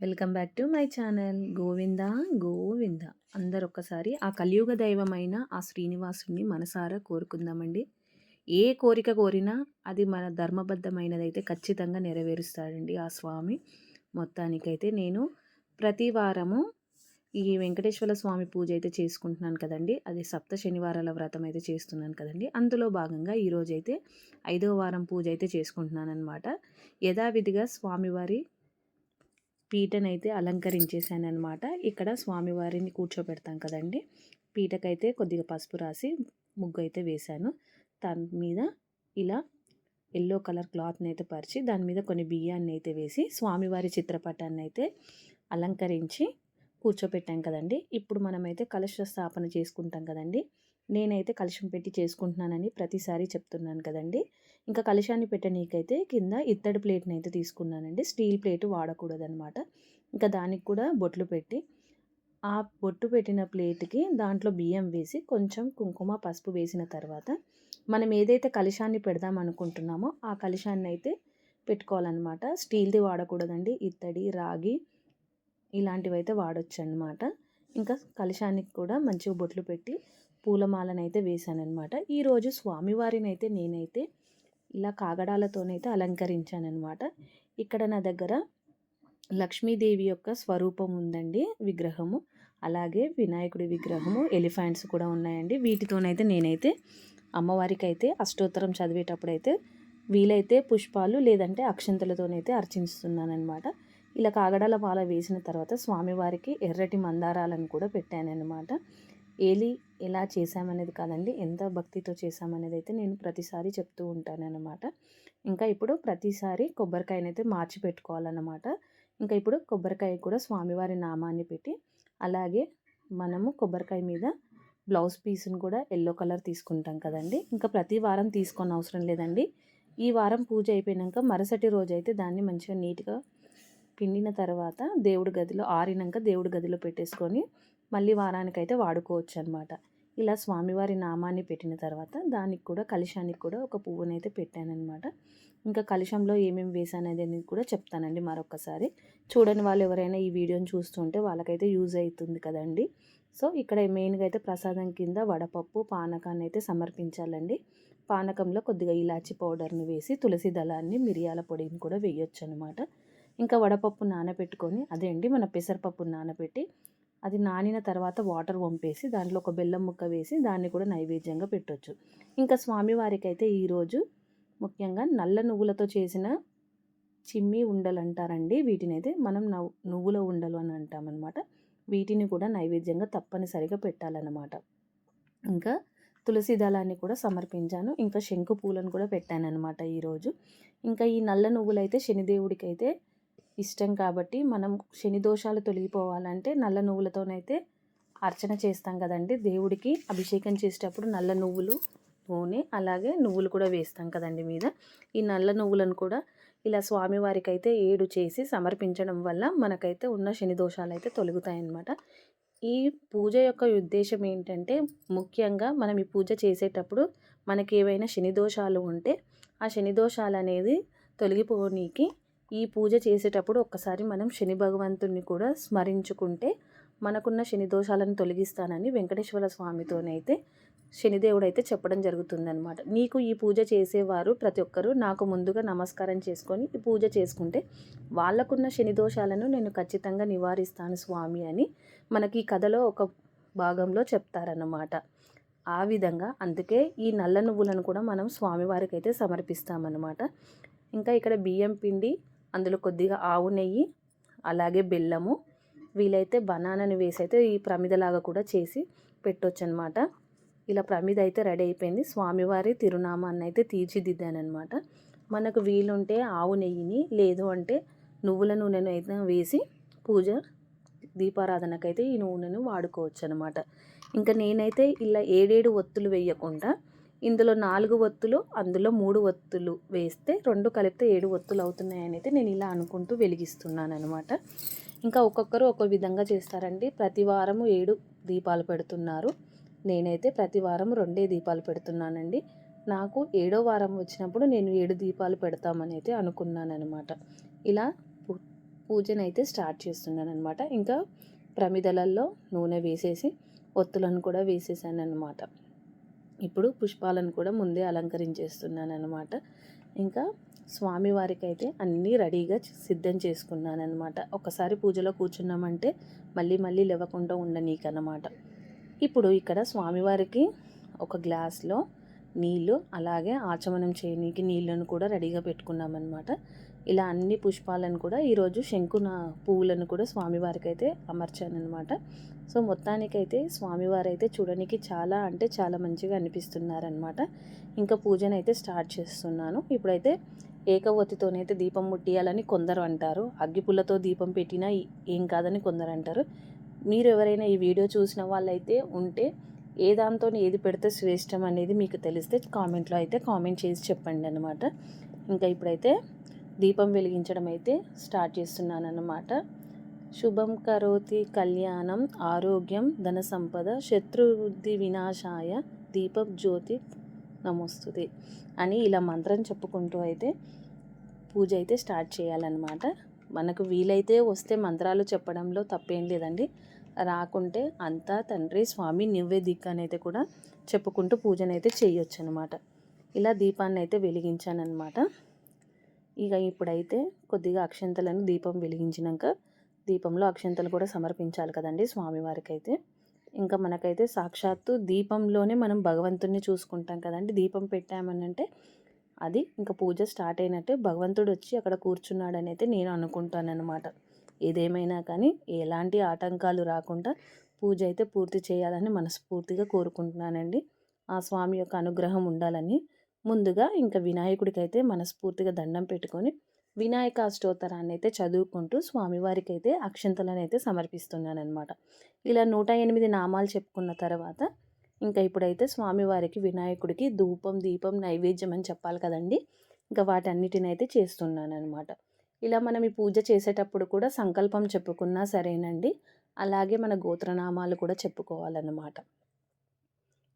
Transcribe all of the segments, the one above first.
Welcome back to my channel. Govinda Govinda. అందరు ఒక్కసారి ఆ కలియుగ దైవమైన ఆ శ్రీనివాసుని మనసారా కోరుకుందామండి. ఏ కోరిక కోరినా అది మన ధర్మబద్ధమైనదైతే ఖచ్చితంగా నెరవేరుస్తాడండి ఆ స్వామి. మొత్తానికైతే నేను ప్రతి వారము ఈ వెంకటేశ్వర స్వామి పూజ అయితే చేసుకుంటున్నాను కదండి. అది సప్త శనివారాల వ్రతం అయితే చేస్తున్నాను కదండి. అందులో భాగంగా ఈరోజైతే అయితే ఐదవ వారం పూజ అయితే చేసుకుంటున్నాను అనమాట యథావిధిగా స్వామివారి పీటనైతే అలంకరించేసాను అనమాట ఇక్కడ స్వామివారిని కూర్చోబెడతాం కదండి. పీటకైతే కొద్దిగా పసుపు రాసి ముగ్గు అయితే వేశాను. దాని మీద ఇలా ఎల్లో కలర్ క్లాత్ని అయితే పరిచి దాని మీద కొన్ని బియ్యాన్ని అయితే వేసి స్వామివారి చిత్రపటాన్ని అయితే అలంకరించి కూర్చోపెట్టాం కదండి. ఇప్పుడు మనమైతే కలశ స్థాపన చేసుకుంటాం కదండి. నేనైతే కలశం పెట్టి చేసుకుంటున్నానని ప్రతిసారి చెప్తున్నాను కదండి. ఇంకా కలశాన్ని పెట్టనీకైతే కింద ఇత్తడి ప్లేట్ని అయితే తీసుకున్నానండి. స్టీల్ ప్లేట్ వాడకూడదనమాట ఇంకా దానికి కూడా బొట్లు పెట్టి ఆ బొట్టు పెట్టిన ప్లేట్కి దాంట్లో బియ్యం వేసి కొంచెం కుంకుమ పసుపు వేసిన తర్వాత మనం ఏదైతే కలశాన్ని పెడదాం అనుకుంటున్నామో ఆ కలశాన్ని అయితే పెట్టుకోవాలన్నమాట. స్టీల్ది వాడకూడదండి. ఇత్తడి రాగి ఇలాంటివి అయితే వాడచ్చు అనమాట ఇంకా కలశానికి కూడా మంచిగా బొట్లు పెట్టి పూలమాలను అయితే వేశానమాట ఈరోజు స్వామివారిని అయితే నేనైతే ఇలా కాగడాలతోనైతే అలంకరించాను అనమాట ఇక్కడ నా దగ్గర లక్ష్మీదేవి యొక్క స్వరూపం ఉందండి విగ్రహము. అలాగే వినాయకుడి విగ్రహము ఎలిఫెంట్స్ కూడా ఉన్నాయండి. వీటితోనైతే నేనైతే అమ్మవారికి అయితే అష్టోత్తరం చదివేటప్పుడైతే వీలైతే పుష్పాలు లేదంటే అక్షంతలతోనైతే అర్చించుతున్నానమాట ఇలా కాగడాల పాల వేసిన తర్వాత స్వామివారికి ఎర్రటి మందారాలను కూడా పెట్టానన్నమాట ఏలి ఎలా చేశామనేది కాదండి. ఎంత భక్తితో చేశామనేది అయితే నేను ప్రతిసారి చెప్తూ ఉంటానన్నమాట. ఇంకా ఇప్పుడు ప్రతిసారి కొబ్బరికాయనైతే మార్చి పెట్టుకోవాలన్నమాట. ఇంకా ఇప్పుడు కొబ్బరికాయ కూడా స్వామివారి నామాన్ని పెట్టి అలాగే మనము కొబ్బరికాయ మీద బ్లౌజ్ పీస్ని కూడా ఎల్లో కలర్ తీసుకుంటాం కదండి. ఇంకా ప్రతి వారం తీసుకొని అవసరం లేదండి. ఈ వారం పూజ అయిపోయినాక మరుసటి రోజు అయితే దాన్ని మంచిగా నీట్గా పిండిన తర్వాత దేవుడి గదిలో ఆరినాక దేవుడి గదిలో పెట్టేసుకొని మళ్ళీ వారానికైతే వాడుకోవచ్చు అనమాట ఇలా స్వామివారి నామాన్ని పెట్టిన తర్వాత దానికి కూడా కలుషానికి కూడా ఒక పువ్వునైతే పెట్టానమాట ఇంకా కలుషంలో ఏమేమి వేసానది అనేది కూడా చెప్తానండి మరొకసారి చూడని వాళ్ళు ఎవరైనా ఈ వీడియోని చూస్తుంటే వాళ్ళకైతే యూజ్ అవుతుంది కదండి. సో ఇక్కడ మెయిన్గా అయితే ప్రసాదం కింద వడపప్పు పానకాన్ని అయితే సమర్పించాలండి. పానకంలో కొద్దిగా ఇలాచి పౌడర్ని వేసి తులసి దళాన్ని మిరియాల పొడిని కూడా వేయొచ్చు అనమాట ఇంకా వడపప్పు నానబెట్టుకొని అదే అండి మన పెసరపప్పు నానబెట్టి అది నానిన తర్వాత వాటర్ వంపేసి దాంట్లో ఒక బెల్లం ముక్క వేసి దాన్ని కూడా నైవేద్యంగా పెట్టవచ్చు ఇంకా స్వామివారికి అయితే ఈరోజు ముఖ్యంగా నల్ల నువ్వులతో చేసిన చిమ్మి ఉండలు అంటారండి. వీటిని అయితే మనం నువ్వుల ఉండలు అని అంటామన్నమాట. వీటిని కూడా నైవేద్యంగా తప్పనిసరిగా పెట్టాలన్నమాట. ఇంకా తులసి దళాన్ని కూడా సమర్పించాను. ఇంకా శంకు పూలను కూడా పెట్టాను అనమాట ఈరోజు ఇంకా ఈ నల్ల నువ్వులైతే శనిదేవుడికి అయితే ఇష్టం కాబట్టి మనం శని దోషాలు తొలగిపోవాలంటే నల్ల నువ్వులతోనైతే అర్చన చేస్తాం కదండి. దేవుడికి అభిషేకం చేసేటప్పుడు నల్ల నువ్వులు నూనె అలాగే నువ్వులు కూడా వేస్తాం కదండి మీద. ఈ నల్ల నువ్వులను కూడా ఇలా స్వామివారికి అయితే ఏడు చేసి సమర్పించడం వల్ల మనకైతే ఉన్న శని దోషాలు అయితే తొలగుతాయన్నమాట. ఈ పూజ యొక్క ఉద్దేశం ఏంటంటే ముఖ్యంగా మనం ఈ పూజ చేసేటప్పుడు మనకి ఏవైనా శని దోషాలు ఉంటే ఆ శని దోషాలు అనేది తొలగిపోనీకి ఈ పూజ చేసేటప్పుడు ఒక్కసారి మనం శని భగవంతుణ్ణి కూడా స్మరించుకుంటే మనకున్న శని దోషాలను తొలగిస్తానని వెంకటేశ్వర స్వామితోనైతే శనిదేవుడు అయితే చెప్పడం జరుగుతుందనమాట నీకు ఈ పూజ చేసేవారు ప్రతి ఒక్కరూ నాకు ముందుగా నమస్కారం చేసుకొని ఈ పూజ చేసుకుంటే వాళ్ళకున్న శని దోషాలను నేను ఖచ్చితంగా నివారిస్తాను స్వామి అని మనకి ఈ కథలో ఒక భాగంలో చెప్తారన్నమాట. ఆ విధంగా అందుకే ఈ నల్ల నువ్వులను కూడా మనం స్వామివారికి అయితే సమర్పిస్తామన్నమాట. ఇంకా ఇక్కడ బియ్యం పిండి అందులో కొద్దిగా ఆవు నెయ్యి అలాగే బెల్లము వీలైతే బనానాని వేసి అయితే ఈ ప్రమిదలాగా కూడా చేసి పెట్టొచ్చు అనమాట ఇలా ప్రమిద అయితే రెడీ అయిపోయింది. స్వామివారి తిరునామాన్ని అయితే తీర్చిదిద్దానమాట మనకు వీలుంటే ఆవు నెయ్యిని లేదు అంటే నువ్వుల నూనెను అయితే వేసి పూజ దీపారాధనకైతే ఈ నూనెను వాడుకోవచ్చు అనమాట ఇంకా నేనైతే ఇలా ఏడేడు ఒత్తులు వేయకుండా ఇందులో నాలుగు ఒత్తులు అందులో మూడు ఒత్తులు వేస్తే రెండు కలిపితే ఏడు ఒత్తులు అవుతున్నాయని అయితే నేను ఇలా అనుకుంటూ వెలిగిస్తున్నాను అనమాట ఇంకా ఒక్కొక్కరు ఒక్కో విధంగా చేస్తారండి. ప్రతి వారము ఏడు దీపాలు పెడుతున్నారు. నేనైతే ప్రతి వారం రెండే దీపాలు పెడుతున్నానండి. నాకు ఏడో వారం వచ్చినప్పుడు నేను ఏడు దీపాలు పెడతామని అయితే అనుకున్నానమాట ఇలా పూజనైతే స్టార్ట్ చేస్తున్నానమాట ఇంకా ప్రమిదలల్లో నూనె వేసేసి ఒత్తులను కూడా వేసేసాను అనమాట ఇప్పుడు పుష్పాలను కూడా ముందే అలంకరించేస్తున్నాను అనమాట ఇంకా స్వామివారికి అయితే అన్నీ రెడీగా సిద్ధం చేసుకున్నాను అనమాట ఒకసారి పూజలో కూర్చున్నామంటే మళ్ళీ మళ్ళీ లేవకుండా ఉండనీకన్నమాట. ఇప్పుడు ఇక్కడ స్వామివారికి ఒక గ్లాస్లో నీళ్ళు అలాగే ఆచమనం చేయనీకి నీళ్ళను కూడా రెడీగా పెట్టుకున్నామన్నమాట. ఇలా అన్ని పుష్పాలను కూడా ఈరోజు శంకున పువ్వులను కూడా స్వామివారికి అయితే అమర్చానమాట సో మొత్తానికైతే స్వామివారు అయితే చూడడానికి చాలా అంటే చాలా మంచిగా అనిపిస్తున్నారనమాట ఇంకా పూజనైతే స్టార్ట్ చేస్తున్నాను. ఇప్పుడైతే ఏకవతితోనైతే దీపం ముట్టియాలని కొందరు అంటారు. అగ్గిపుల్లతో దీపం పెట్టినా ఏం కాదని కొందరు అంటారు. మీరు ఎవరైనా ఈ వీడియో చూసిన వాళ్ళైతే ఉంటే ఏ దాంతో ఏది పెడితే శ్రేష్టం అనేది మీకు తెలిస్తే కామెంట్లో అయితే కామెంట్ చేసి చెప్పండి అనమాట ఇంకా ఇప్పుడైతే దీపం వెలిగించడం అయితే స్టార్ట్ చేస్తున్నాను అన్నమాట శుభం కరోతి కళ్యాణం ఆరోగ్యం ధన సంపద శత్రువృద్ధి వినాశాయ దీపం జ్యోతి నమోస్తుంది అని ఇలా మంత్రం చెప్పుకుంటూ అయితే పూజ అయితే స్టార్ట్ చేయాలన్నమాట. మనకు వీలైతే వస్తే మంత్రాలు చెప్పడంలో తప్పేం లేదండి. రాకుంటే అంతా తండ్రి స్వామి నువ్వే దిక్కనైతే కూడా చెప్పుకుంటూ పూజనైతే చేయొచ్చు అనమాట ఇలా దీపాన్ని అయితే వెలిగించానమాట ఇక ఇప్పుడైతే కొద్దిగా అక్షంతలను దీపం వెలిగించినాక దీపంలో అక్షంతలు కూడా సమర్పించాలి కదండి స్వామివారికి అయితే ఇంకా మనకైతే సాక్షాత్తు దీపంలోనే మనం భగవంతుడిని చూసుకుంటాం కదండి. దీపం పెట్టామని అంటే అది ఇంకా పూజ స్టార్ట్ అయినట్టే భగవంతుడు వచ్చి అక్కడ కూర్చున్నాడని అయితే నేను అనుకుంటాను అనమాట ఏదేమైనా కానీ ఎలాంటి ఆటంకాలు రాకుండా పూజ అయితే పూర్తి చేయాలని మనస్ఫూర్తిగా కోరుకుంటున్నానండి. ఆ స్వామి యొక్క అనుగ్రహం ఉండాలని ముందుగా ఇంకా వినాయకుడికైతే మనస్ఫూర్తిగా దండం పెట్టుకొని వినాయక అష్టోత్తరాన్ని అయితే చదువుకుంటూ స్వామివారికి అయితే అక్షంతలను అయితే సమర్పిస్తున్నానమాట ఇలా నూట ఎనిమిది నామాలు చెప్పుకున్న తర్వాత ఇంకా ఇప్పుడైతే స్వామివారికి వినాయకుడికి ధూపం దీపం నైవేద్యం అని చెప్పాలి కదండి. ఇంకా వాటన్నిటిని అయితే చేస్తున్నాను అనమాట ఇలా మనం ఈ పూజ చేసేటప్పుడు కూడా సంకల్పం చెప్పుకున్నా సరేనండి. అలాగే మన గోత్రనామాలు కూడా చెప్పుకోవాలన్నమాట.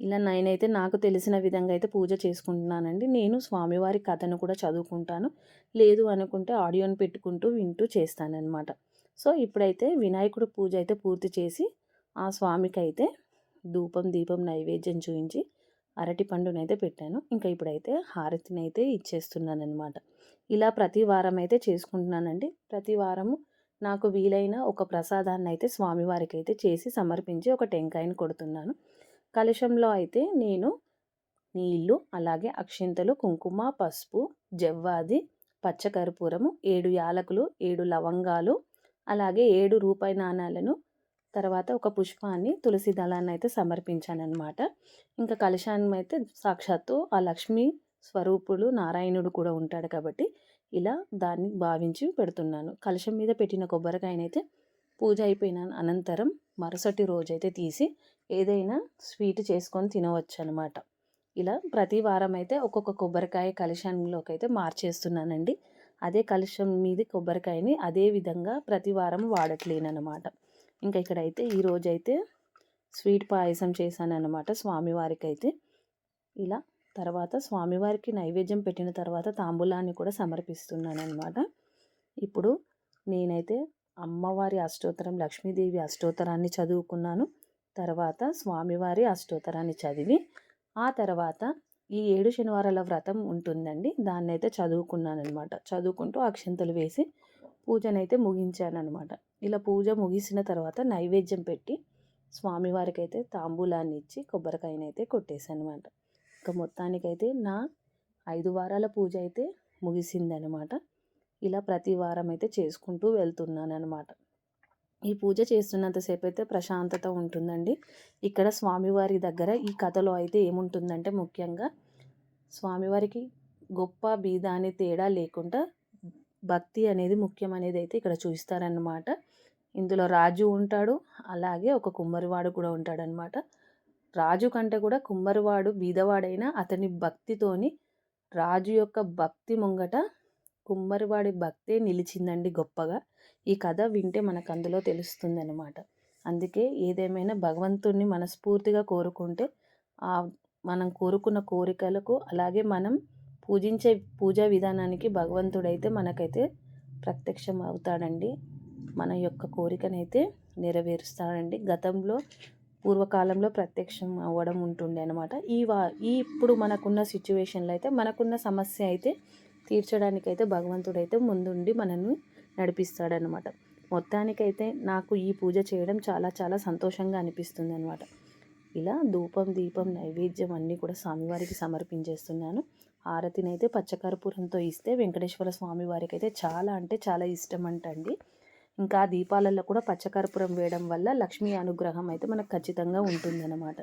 ఇలా నేనైతే నాకు తెలిసిన విధంగా అయితే పూజ చేసుకుంటున్నానండి. నేను స్వామివారి కథను కూడా చదువుకుంటాను. లేదు అనుకుంటే ఆడియోని పెట్టుకుంటూ వింటూ చేస్తానన్నమాట. సో ఇప్పుడైతే వినాయకుడు పూజ అయితే పూర్తి చేసి ఆ స్వామికి అయితే ధూపం దీపం నైవేద్యం చూపించి అరటి పండునైతే పెట్టాను. ఇంకా ఇప్పుడైతే హారతిని అయితే ఇచ్చేస్తున్నాను అనమాట ఇలా ప్రతి వారం అయితే చేసుకుంటున్నానండి. ప్రతి వారము నాకు వీలైన ఒక ప్రసాదాన్ని అయితే స్వామివారికి అయితే చేసి సమర్పించి ఒక టెంకాయని కొడుతున్నాను. కలశంలో అయితే నేను నీళ్ళు అలాగే అక్షింతలు కుంకుమ పసుపు జవ్వాది పచ్చకర్పూరము ఏడు యాలకులు ఏడు లవంగాలు అలాగే ఏడు రూపాయి నాణాలను తర్వాత ఒక పుష్పాన్ని తులసి దళాన్ని అయితే సమర్పించానమాట ఇంకా కలశాన్ని అయితే సాక్షాత్తు ఆ లక్ష్మీ స్వరూపుడు నారాయణుడు కూడా ఉంటాడు కాబట్టి ఇలా దాన్ని భావించి పెడుతున్నాను. కలశం మీద పెట్టిన కొబ్బరికాయనైతే పూజ అయిపోయిన అనంతరం మరుసటి రోజైతే తీసి ఏదైనా స్వీట్ చేసుకొని తినవచ్చు అనమాట ఇలా ప్రతి వారం అయితే ఒక్కొక్క కొబ్బరికాయ కలుషంలోకి అయితే మార్చేస్తున్నానండి. అదే కలుషం మీది కొబ్బరికాయని అదే విధంగా ప్రతి వారం వాడట్లేనమాట ఇంకా ఇక్కడైతే ఈరోజైతే స్వీట్ పాయసం చేశానన్నమాట స్వామివారికి అయితే ఇలా తర్వాత స్వామివారికి నైవేద్యం పెట్టిన తర్వాత తాంబూలాన్ని కూడా సమర్పిస్తున్నాను అనమాట ఇప్పుడు నేనైతే అమ్మవారి అష్టోత్తరం లక్ష్మీదేవి అష్టోత్తరాన్ని చదువుకున్నాను. తర్వాత స్వామివారి అష్టోత్తరాన్ని చదివి ఆ తర్వాత ఈ ఏడు శనివారాల వ్రతం ఉంటుందండి. దాన్ని అయితే చదువుకున్నానమాట చదువుకుంటూ అక్షంతలు వేసి పూజనైతే ముగించానమాట ఇలా పూజ ముగిసిన తర్వాత నైవేద్యం పెట్టి స్వామివారికి అయితే తాంబూలాన్ని ఇచ్చి కొబ్బరికాయనైతే కొట్టేశానమాట ఇంకా మొత్తానికైతే నా ఐదు వారాల పూజ అయితే ముగిసిందనమాట ఇలా ప్రతి వారం అయితే చేసుకుంటూ వెళ్తున్నాను అనమాట ఈ పూజ చేస్తున్నంతసేపు అయితే ప్రశాంతత ఉంటుందండి. ఇక్కడ స్వామివారి దగ్గర ఈ కథలో అయితే ఏముంటుందంటే ముఖ్యంగా స్వామివారికి గొప్ప బీద అనే తేడా లేకుండా భక్తి అనేది ముఖ్యం అనేది అయితే ఇక్కడ చూస్తారనమాట ఇందులో రాజు ఉంటాడు అలాగే ఒక కుమ్మరివాడు కూడా ఉంటాడనమాట రాజు కంటే కూడా కుమ్మరివాడు బీదవాడైనా అతని భక్తితోని రాజు యొక్క భక్తి ముంగట కుమ్మరివాడి భక్తే నిలిచిందండి గొప్పగా. ఈ కథ వింటే మనకు అందులో తెలుస్తుంది అనమాట అందుకే ఏదేమైనా భగవంతుణ్ణి మనస్ఫూర్తిగా కోరుకుంటే ఆ మనం కోరుకున్న కోరికలకు అలాగే మనం పూజించే పూజా విధానానికి భగవంతుడైతే మనకైతే ప్రత్యక్షం అవుతాడండి. మన యొక్క కోరికనైతే నెరవేరుస్తాడండి. గతంలో పూర్వకాలంలో ప్రత్యక్షం అవ్వడం ఉంటుండే అనమాట ఈ వా ఈ ఇప్పుడు మనకున్న సిచ్యువేషన్లో అయితే మనకున్న సమస్య అయితే తీర్చడానికైతే భగవంతుడైతే ముందుండి మనల్ని నడిపిస్తాడనమాట. మొత్తానికైతే నాకు ఈ పూజ చేయడం చాలా చాలా సంతోషంగా అనిపిస్తుంది అనమాట ఇలా ధూపం దీపం నైవేద్యం అన్నీ కూడా స్వామివారికి సమర్పించేస్తున్నాను. హారతినైతే పచ్చకర్పూరంతో ఇస్తే వెంకటేశ్వర స్వామి వారికి అయితే చాలా అంటే చాలా ఇష్టం అంటండి. ఇంకా దీపాలలో కూడా పచ్చకర్పూరం వేయడం వల్ల లక్ష్మీ అనుగ్రహం అయితే మనకు ఖచ్చితంగా ఉంటుందన్నమాట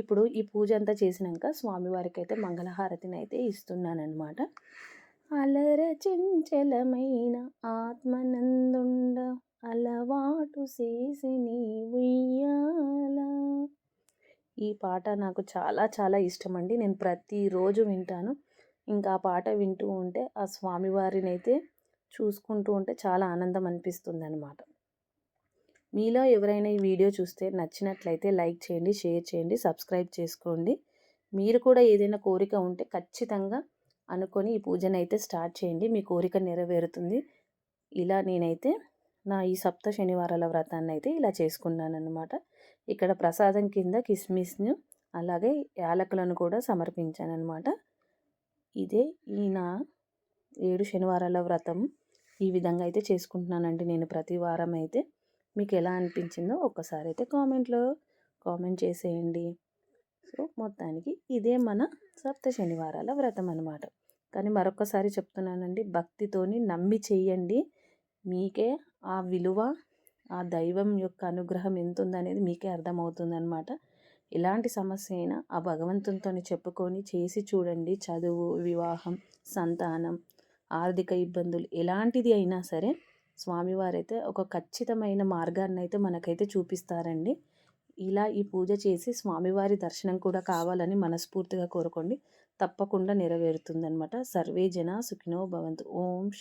ఇప్పుడు ఈ పూజ అంతా చేసినాక స్వామివారికి అయితే మంగళహారతిని అయితే ఇస్తున్నానమాట అలర చెంచలమైన ఆత్మనందుండ అలవాటు చేసి నీ ఉయ్యాల ఈ పాట నాకు చాలా చాలా ఇష్టం అండి నేను ప్రతిరోజు వింటాను. ఇంకా ఆ పాట వింటూ ఉంటే ఆ స్వామివారిని అయితే చూసుకుంటూ ఉంటే చాలా ఆనందం అనిపిస్తుంది అనమాట మీలో ఎవరైనా ఈ వీడియో చూస్తే నచ్చినట్లయితే లైక్ చేయండి షేర్ చేయండి సబ్స్క్రైబ్ చేసుకోండి. మీరు కూడా ఏదైనా కోరిక ఉంటే ఖచ్చితంగా అనుకొని ఈ పూజను అయితే స్టార్ట్ చేయండి. మీ కోరిక నెరవేరుతుంది. ఇలా నేనైతే నా ఈ సప్త శనివారాల వ్రతాన్ని అయితే ఇలా చేసుకున్నాను అనమాట ఇక్కడ ప్రసాదం కింద కిస్మిస్ను అలాగే యాలకులను కూడా సమర్పించాను అనమాట ఇదే ఈ నా ఏడు శనివారాల వ్రతం ఈ విధంగా అయితే చేసుకుంటున్నానండి నేను ప్రతి వారం అయితే. మీకు ఎలా అనిపించిందో ఒక్కసారి అయితే కామెంట్లో కామెంట్ చేసేయండి. సో మొత్తానికి ఇదే మన సప్త శనివారాల వ్రతం అనమాట కానీ మరొకసారి చెప్తున్నానండి భక్తితోని నమ్మి చేయండి. మీకే ఆ విలువ ఆ దైవం యొక్క అనుగ్రహం ఎంత ఉందనేది మీకే అర్థమవుతుందనమాట ఎలాంటి సమస్య అయినా ఆ భగవంతునితో చెప్పుకొని చేసి చూడండి. చదువు వివాహం సంతానం ఆర్థిక ఇబ్బందులు ఎలాంటిది అయినా సరే స్వామివారైతే ఒక ఖచ్చితమైన మార్గాన్ని అయితే మనకైతే చూపిస్తారండి. ఇలా ఈ పూజ చేసి స్వామివారి దర్శనం కూడా కావాలని మనస్ఫూర్తిగా కోరుకోండి. తప్పకుండా నెరవేరుతుందనమాట సర్వే జన సుఖినో భవంతు. ఓం